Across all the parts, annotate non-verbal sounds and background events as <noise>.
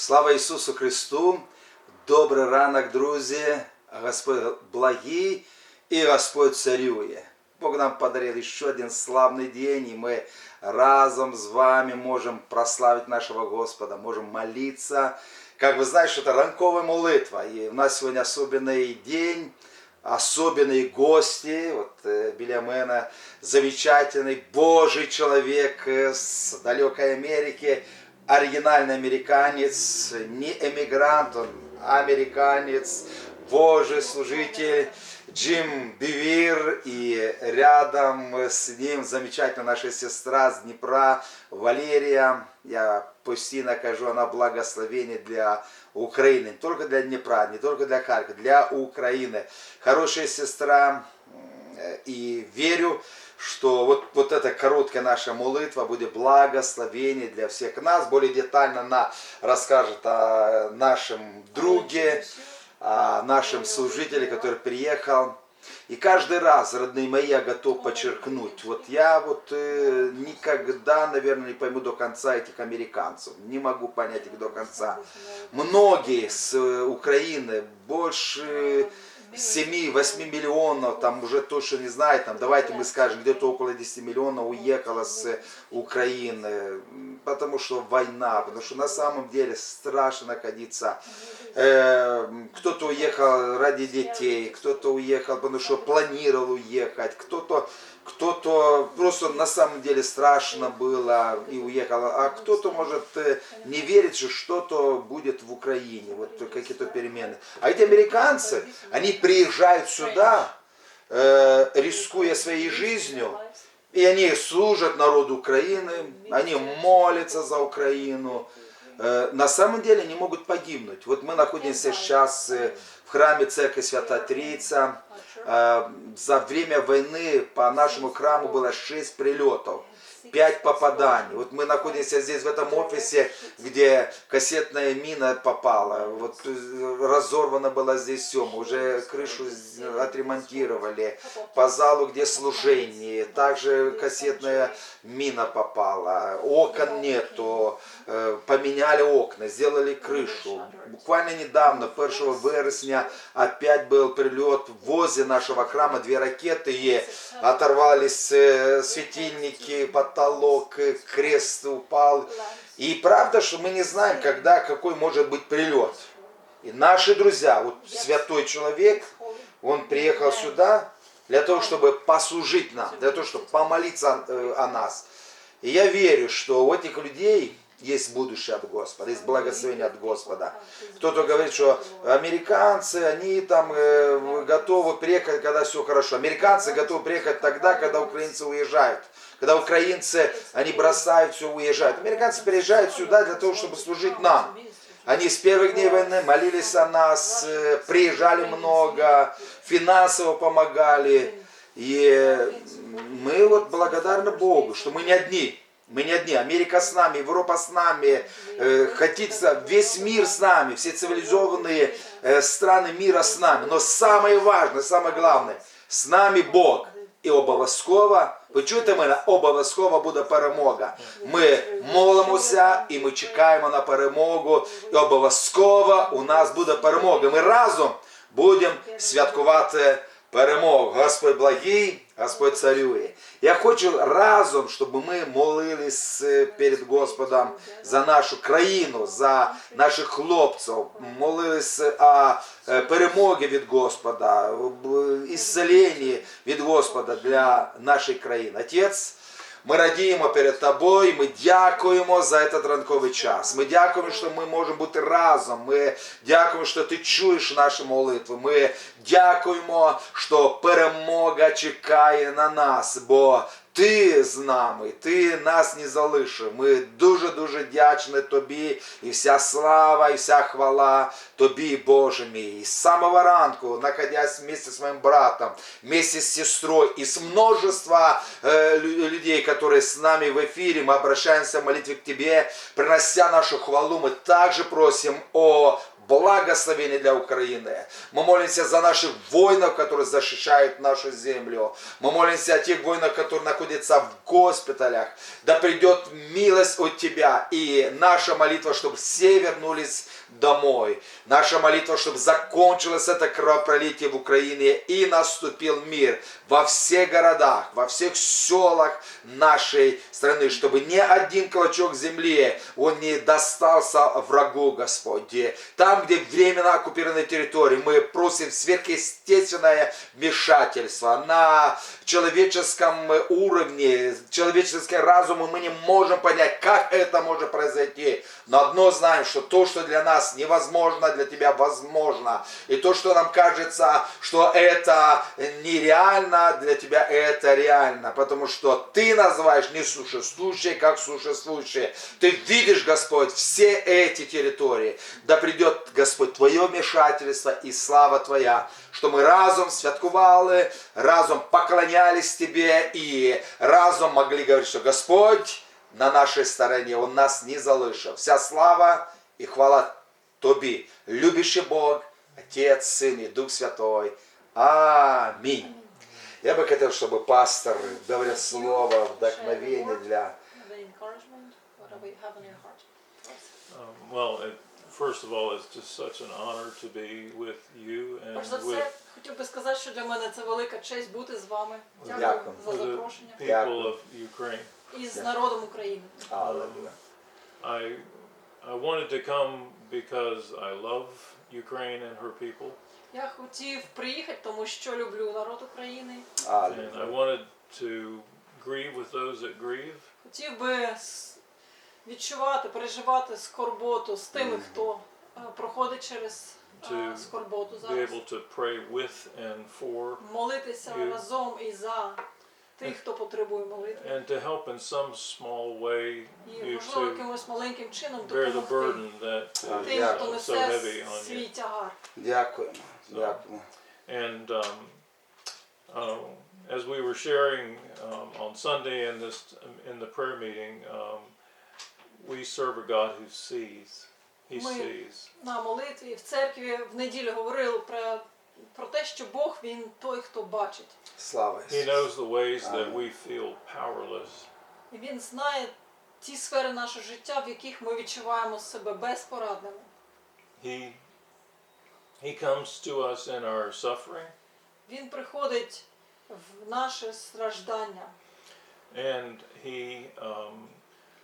Слава Ісусу Христу! Добрий ранок, друзі! Господь благий и Господь царює. Бог нам подарил еще один славный день, и мы разом с вами можем прославить нашего Господа, можем молиться. Как вы знаете, что это ранковая молитва, и у нас сегодня особенный день, особенные гости. Вот э, біля мене замечательный Божий человек э, с далекой Америки, оригинальный американец, не эмигрант, он американец, Божий служитель Джим Бивир, и рядом с ним замечательная наша сестра с Днепра Валерия. Я постійно кажу, она благословение для Украины, не только для Днепра, не только для Харькова, для Украины. Хорошая сестра, Э, и верю, что вот, вот эта короткая наша молитва будет благословение для всех нас. Более детально она расскажет о нашем друге, о нашем служителе, который приехал. И каждый раз, родные мои, я готов подчеркнуть, вот я вот э, никогда, наверное, не пойму до конца этих американцев, не могу понять их до конца. Многие с э, Украины больше 7-8 миллионов, там уже точно не знаю, там давайте мы скажем, где-то около 10 миллионов уехало с Украины, м, потому что война, потому что на самом деле страшно находиться. Э, кто-то уехал ради детей, кто-то уехал, потому что планировал уехать, кто-то кто-то просто на самом деле страшно было и уехал, а кто-то может э, не верить, что что-то будет в Украине, вот какие-то перемены. А эти американцы, они приезжают сюда, э, рискуя своей жизнью, и они служат народу Украины, они молятся за Украину. Э, На самом деле они могут погибнуть. Вот мы находимся сейчас э, в храме Церкви Свята Трица. Э, За время войны по нашему храму было 6 прилетов. 5 попаданий. Вот мы находимся здесь в этом офисе, где кассетная мина попала. Вот э, разорвано было здесь все. Мы уже крышу отремонтировали. По залу, где служение. Также кассетная мина попала. Окон нету. Э, Поменяли окна, сделали крышу. Буквально недавно, 1 вересня, опять был прилет возле нашего храма. Две ракеты и оторвались э, светильники, потолок, э, крест упал. И правда, что мы не знаем, когда, какой может быть прилет. И наши друзья, вот святой человек, он приехал сюда для того, чтобы послужить нам, для того, чтобы помолиться э, о нас. И я верю, что у этих людей есть будущее от Господа, есть благословение от Господа. Кто-то говорит, что американцы, они там э, готовы приехать, когда все хорошо. Американцы готовы приехать тогда, когда украинцы уезжают. Когда украинцы, они бросают все, уезжают. Американцы приезжают сюда для того, чтобы служить нам. Они с первых дней войны молились о нас, э, приезжали много, финансово помогали. И мы вот благодарны Богу, что мы не одни. Мы не одни. Америка с нами, Европа с нами, э, хотится весь мир с нами, все цивилизованные э, страны мира с нами. Но самое важное, самое главное, с нами Бог. І обов'язково, ви чуєте мене, обов'язково буде перемога. Ми молимося і ми чекаємо на перемогу. І обов'язково у нас буде перемога. Ми разом будемо святкувати перемогу. Господь благий, Господь царює. Я хочу разом, щоб ми молились е, перед Господом за нашу країну, за наших хлопців, молились о е, перемоги від Господа, об ісцеленні від Господа для нашої країни. Отець, ми радіємо перед тобою, ми дякуємо за цей ранковий час. Ми дякуємо, що ми можемо бути разом. Ми дякуємо, що ти чуєш наші молитви. Ми дякуємо, що перемога чекає на нас, бо ти з нами, ти нас не залишив. Ми дуже-дуже вдячні тобі. І вся слава, і вся хвала тобі, Боже мій. І з самого ранку, находясь вместе з моїм братом, вместе з сестрой, і з множества э, лю- людей, которые с нами в эфире, мы обращаемся в молитве к Тебе, принося нашу хвалу, мы также просим о благословения для Украины. Мы молимся за наших воинов, которые защищают нашу землю. Мы молимся о тех воинах, которые находятся в госпиталях. Да придет милость от Тебя. И наша молитва, чтобы все вернулись домой. Наша молитва, чтобы закончилось это кровопролитие в Украине и наступил мир во всех городах, во всех селах нашей страны, чтобы ни один клочок земли он не достался врагу, Господь. Там, где временно оккупированные территории, мы просим сверхъестественное вмешательство на человеческом уровне, человеческий разум, мы не можем понять, как это может произойти. Но одно знаем, что то, что для нас невозможно, для тебя возможно. И то, что нам кажется, что это нереально, для тебя это реально. Потому что ты называешь несуществующее, как существующее. Ты видишь, Господь, все эти территории. Да придет, Господь, Твое вмешательство и слава Твоя, що ми разом святкували, разом поклонялись Тебе и разом могли говорить, что Господь на нашей стороне, Он нас не залишив. Вся слава и хвала Тобі, любящий Бог, Отец, Сын и Дух Святой. Аминь. Я бы хотел, чтобы пастор, говоря слово, вдохновение для... The encouragement, whatever you have in your heart. Um, well, it, first of all, it's just such an honor to be with you and Перш за with, все, хотів би сказати, що для мене це велика честь бути з вами. Дякую Дякую. за with the запрошення. people of Ukraine. І з народом України. Аллилуйя. I I wanted to come because I love Ukraine and her people, Я хотів приїхати, тому що люблю народ України. and I wanted to grieve with those that grieve, Хотів би відчувати, переживати скорботу з тими, хто е, проходить через е, To скорботу be зараз. able to pray with and for, Молитися You- разом і за тих, хто потребує молитви. and to help in some small way І you можливо to якимось маленьким чином bear the допомогти burden that Ah, is тим, хто so несе heavy on свій you. тягар. Дякуємо. Дякуємо. And um, uh, as we were sharing um, on Sunday in this in the prayer meeting, um, we serve a God who sees. He Ми- sees, на молитві в церкві в неділю говорили про, про те, що Бог він той, хто бачить. Слава He Ісусу. knows the ways that Amen. we feel powerless. І він знає ті сфери нашого життя, в яких ми відчуваємо себе безпорадними. He He comes to us in our suffering, Він приходить в наше страждання and He um,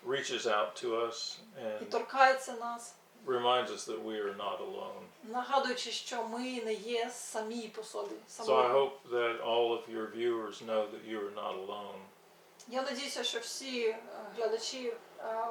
reaches out to us і and торкається нас, reminds us that we are not alone. нагадуючи, що ми не є самі по собі. So I самотні. hope that all of your viewers know that you are not alone. Я надіюся, що всі е, глядачі е,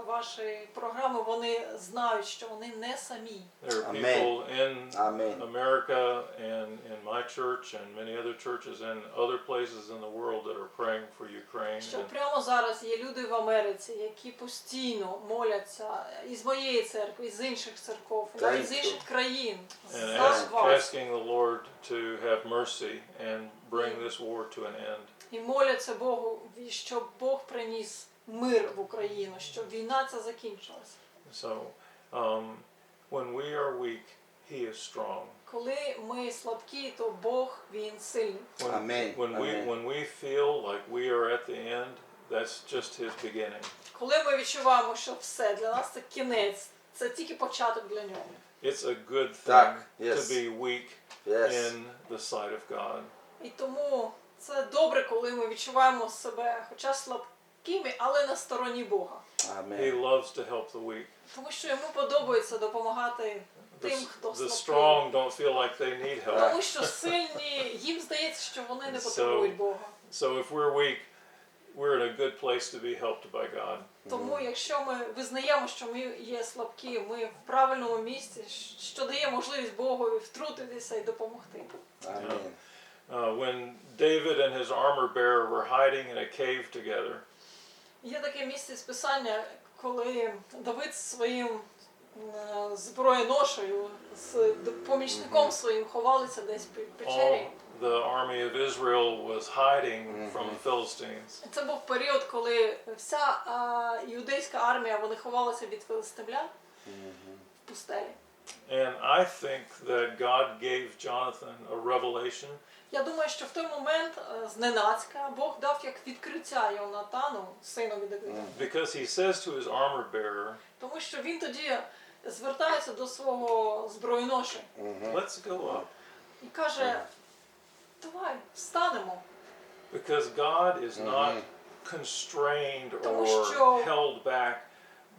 вашої програми вони знають, що вони не самі. There are Amen. people in Amen. America and in my church and many other churches and other places in the world that are praying for Ukraine. Що And прямо зараз є люди в Америці, які постійно моляться із моєї церкви, із інших церков, і навіть з you. інших країн and за ask, вас. asking the Lord to have mercy and bring this war to an end. І моляться Богу, щоб Бог приніс мир в Україну, щоб війна ця закінчилась. So, um, when we are weak, He is strong. Коли ми слабкі, то Бог він сильний. When, Amen. When we Amen. when we feel like we are at the end, that's just His beginning. Коли ми відчуваємо, що все для нас це кінець, це тільки початок для нього. It's a good thing Так, to yes. be weak Yes. in the sight of God. І тому це добре, коли ми відчуваємо себе, хоча слабкими, але на стороні Бога. He loves to help the weak. Тому що йому подобається допомагати тим, хто the strong don't feel like they need help. Тому що сильні, їм здається, що вони не So- потребують Бога. So if we're weak, we're in a good place to be helped by God. Тому, якщо ми визнаємо, що ми є слабкі, ми в правильному місці, що дає можливість Богові втрутитися і допомогти. Uh, when David and his armor bearer were hiding in a cave together, Є таке місце з писання, коли Давид своїм е, зброєношею, з помічником своїм ховалися десь all печері. the army of Israel was hiding from the Philistines. Це був період, коли вся іудейська армія вони ховалися від филистимлян в пустелі. And I think that God gave Jonathan a revelation Я думаю, що в той момент е, зненацька Бог дав як відкриття Йонатану, синові Давида. because he says to his armor bearer, Тому що він тоді звертається до свого збройноші Let's go up. і каже: Давай, встанемо. Because God is not constrained Тому or що- held back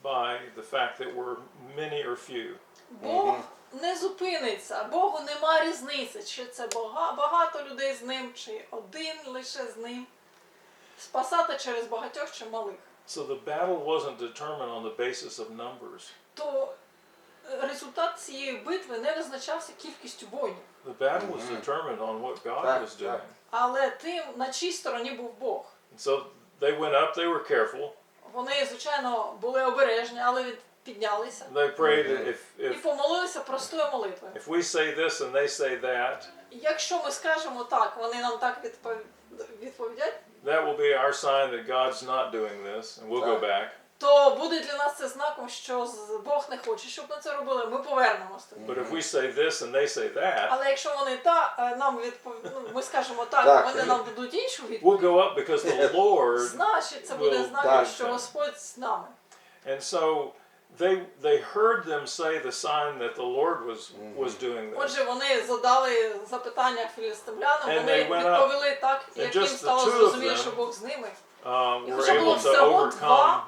by the fact that we're many or few. Бог не зупиниться, Богу нема різниці, чи це бага- багато людей з ним, чи один лише з ним. Спасати через багатьох чи малих. So the battle wasn't determined on the basis of numbers. То е, результат цієї битви не визначався кількістю воїнів, The battle was determined on what God Так, was doing. так. але тим, на чій стороні був Бог. And so they went up, they were careful. Вони, звичайно, були обережні, але від- піднялися They prayed Mhm. if, і if, помолилися простою молитвою. if we say this and they say that, І Якщо ми скажемо так, вони нам так відпов- відповідять, that will be our sign that God's not doing this, and we'll go Так. back. То буде для нас це знаком, що Бог не хоче, щоб ми це робили. Ми повернемося. тоді. But if we say this and they say that, Але якщо вони та е, нам відпов... ну, ми скажемо так, Так. вони нам дадуть іншу we'll go up because the <laughs> Lord. Значить, це буде знаком, Так. що Господь з нами. And so they they heard them say the sign that the Lord was was doing this. Отже, вони задали запитання філістимлянам, And вони they went up. відповіли так, And як їм just the стало two of зрозуміло, them що Бог з ними. Um, І were хоча було to всього overcome два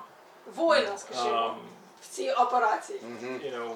воїна, скажімо, um, в цій операції. you know,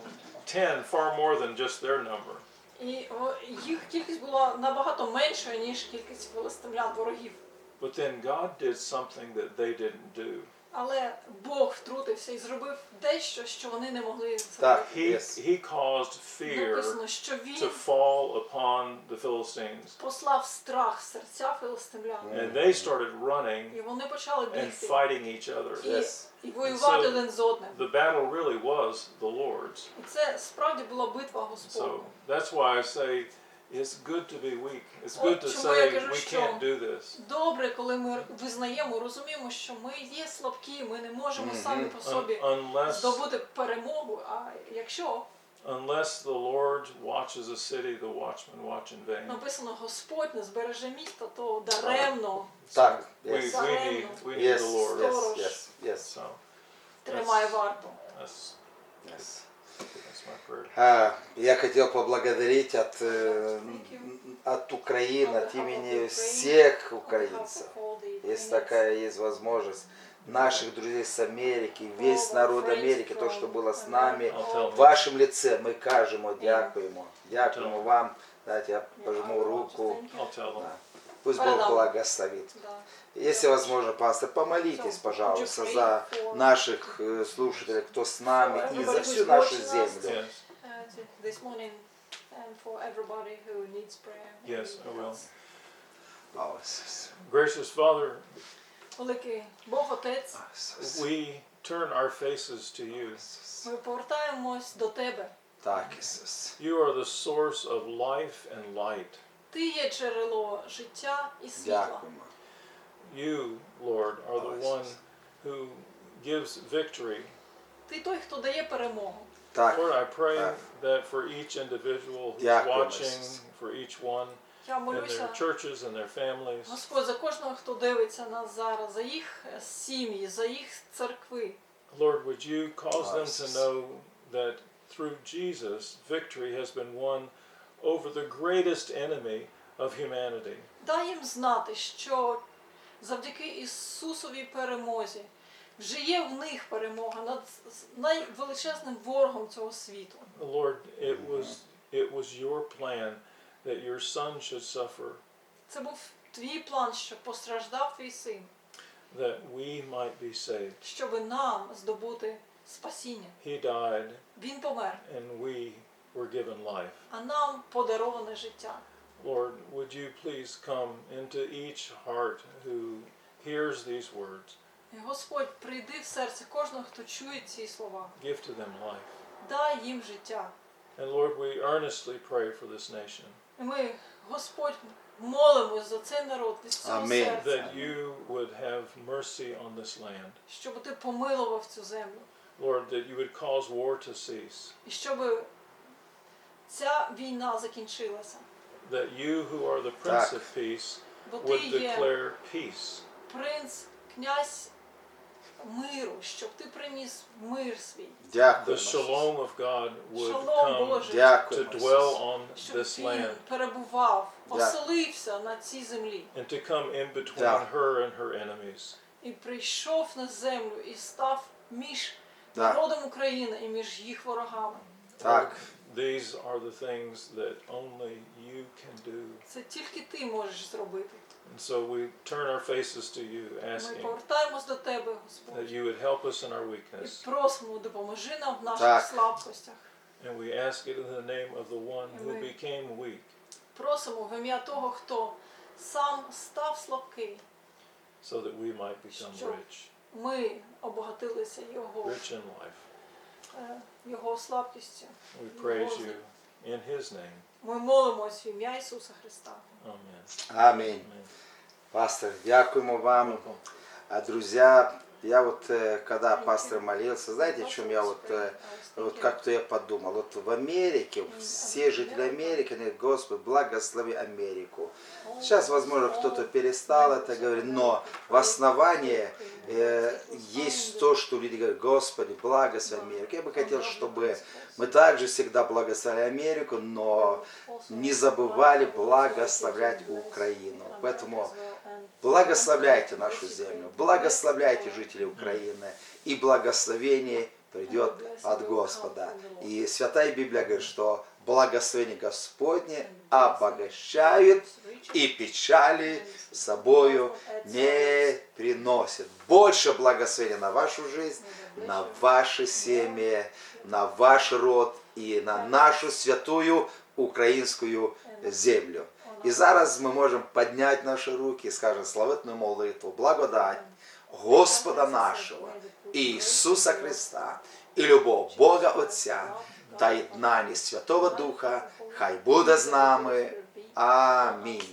10 far more than just their number. І о, їх кількість була набагато меншою, ніж кількість філистимлян, ворогів. But then God did something that they didn't do. Але Бог втрутився і зробив дещо, що вони не могли Так. зробити. He Yes. he caused fear Написано, що to він fall upon the Philistines. послав страх в серця філистимлян. And they started running І вони почали and бігти fighting each other. і, Yes. і воювати So- один з одним. The battle really was the Lord's. І це справді була битва So Господня. that's why I say it's good to be weak. It's good to чому я say кажу, we що can't do this. Добре, коли ми визнаємо, розуміємо, що ми є слабкі, ми не можемо самі по Un- собі unless здобути перемогу. А якщо unless the Lord watches a city, the watchmen watch in vain. написано Господь не збереже місто, то даремно Так, We, yes. we need we need Yes, the Lord. yes, yes, yes, So тримає варту. that's yes. А, Я хотел поблагодарить от, э, от Украины, от имени всех украинцев. Ukrainians, такая есть возможность. Наших друзей с Америки, весь народ Америки, то, что было с нами. В вашем лице мы кажемо, дякуємо. Дякуємо вам. Дайте я пожму руку. just thank you. I'll tell them. Пусть Бог Передам. благословит. Да. Если возможно, пастор, помолитесь, So, пожалуйста, would you за pray for- наших э, слушателей, кто с нами, For и за everybody всю who's нашу watching us. землю. Yes. uh, to- this morning and for everybody who needs prayer. Yes, I will. else. О, Ісус. Gracious Father, Великий Бог Отець, Ісус. we turn our faces to you. Ісус. ми повертаємось до Тебе. Так, Ісус. You are the source of life and light. Ти є джерело життя і світла. Дякуємо. You, Lord, are the Oh, one who gives victory. Ти той, хто дає перемогу. Так, Lord, I pray Так. that for each individual who's Дякуємо, watching, Ісус. for each one Я in молюся, their churches and their families, Господь, за кожного, хто дивиться нас зараз, за їх е, сім'ї, за їх церкви. Lord, would you cause them to Yes. know that through Jesus, victory has been won over the greatest enemy of humanity? Дай їм знати, що завдяки Ісусовій перемозі вже є в них перемога над найвеличезним ворогом цього світу. Lord, it was it was your plan that your son should suffer, Це був твій план, щоб постраждав твій син, that we might be saved. щоб нам здобути спасіння. He died, Він помер, and we were given life. а нам подароване життя. Lord, would you please come into each heart who hears these words, І Господь, прийди в серце кожного, хто чує ці слова. give to them life. Дай їм життя. And Lord, we earnestly pray for this nation І ми, Господь, молимось за цей народ від всього Амінь. серця, that you would have mercy on this land. щоб ти помилував цю землю. Lord, that you would cause war to cease. І щоб ця війна закінчилася. that you who are the Prince Так. of Peace Бо ти would є declare peace. принц, князь миру, щоб ти приніс мир свій. Дякую. The shalom of God would Шалом come Божий, to Дякую. dwell on щоб this land перебував, Дякую. оселився на цій землі and to come in between Так. her and her enemies. і прийшов на землю і став між Так. народом України і між їх ворогами. Так. These are the things that only you can do. Це тільки ти можеш зробити. And so we turn our faces to you, Ми asking повертаємось до тебе, that Господь, you would help us in our і weakness. просимо, допоможи нам в наших Так. слабкостях. And we ask it in the name of the one who Amen. became weak, Просимо в ім'я того, хто сам став слабкий. so that we might become Що? rich, Ми обогатилися його, rich in life. Е, його слабкістю. We praise you in His name. Ми молимось в ім'я Ісуса Христа. Amen. Амінь. Amen. Пастор, дякуємо вам. А, друзья, я вот, э, когда пастор молился, знаете, о чем я вот, э, вот как-то я подумал, вот в Америке, все жители Америки, говорят, Господи, благослови Америку. Сейчас, возможно, кто-то перестал это говорить, но в основании э, есть то, что люди говорят, Господи, благослови Америку. Я бы хотел, чтобы мы также всегда благословляли Америку, но не забывали благословлять Украину. Поэтому благословляйте нашу землю, благословляйте жителей Украины, и благословение придет от Господа. И Святая Библия говорит, что благословение Господне обогащают и печали собою не приносит. Больше благословения на вашу жизнь, на ваши семьи, на ваш род и на нашу святую українську землю. І зараз ми можемо підняти наші руки і скажемо славетну молитву, благодать Господа нашого, Ісуса Христа, і любов Бога Отця та єднання Святого Духа, хай буде з нами. Амінь.